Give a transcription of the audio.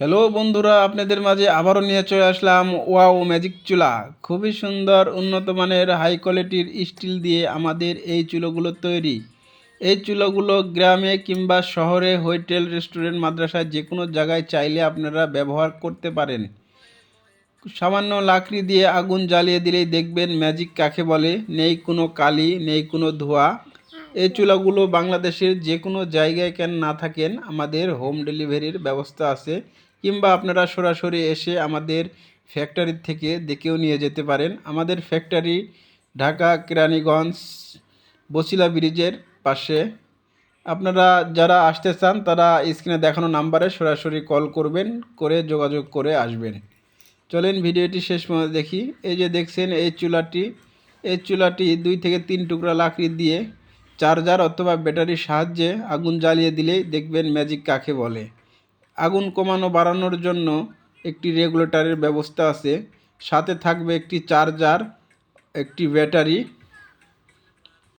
Hello বন্ধুরা, আপনাদের মাঝে আবারও নিয়ে চলে আসলাম ওয়াও ম্যাজিক চুলা। খুবই সুন্দর, উন্নত মানের, হাই কোয়ালিটির স্টিল দিয়ে আমাদের এই চুলোগুলো তৈরি। এই চুলোগুলো গ্রামে কিংবা শহরে, হোটেল, রেস্টুরেন্ট, মাদ্রাসায় যে কোনো জায়গায় চাইলে আপনারা ব্যবহার করতে পারেন। সামান্য লাকড়ি দিয়ে আগুন জ্বালিয়ে দিলেই দেখবেন ম্যাজিক কাকে বলে, নেই কোনো কালি, নেই কোনো ধোঁয়া। এই চুলাগুলো বাংলাদেশের যে কোনো জায়গায় কেন না থাকেন, আমাদের হোম ডেলিভারির ব্যবস্থা আছে। কিংবা আপনারা সরাসরি এসে আমাদের ফ্যাক্টরি থেকে দেখেও নিয়ে যেতে পারেন। আমাদের ফ্যাক্টরি ঢাকা, কেরানীগঞ্জ বসিলা ব্রিজের পাশে। আপনারা যারা আসতে চান, তারা স্ক্রিনে দেখানো নাম্বারে সরাসরি কল করবেন, করে যোগাযোগ করে আসবেন। চলেন ভিডিওটি শেষ পর্যন্ত দেখি। এই যে দেখছেন, এই চুলাটি এই চুলাটি দুই থেকে তিন টুকরা লাকড়ি দিয়ে চার্জার অথবা ব্যাটারির সাহায্যে আগুন জ্বালিয়ে দিলেই দেখবেন ম্যাজিক কাকে বলে। আগুন কমানো বাড়ানোর জন্য একটি রেগুলেটরের ব্যবস্থা আছে। সাথে থাকবে একটি চার্জার, একটি ব্যাটারি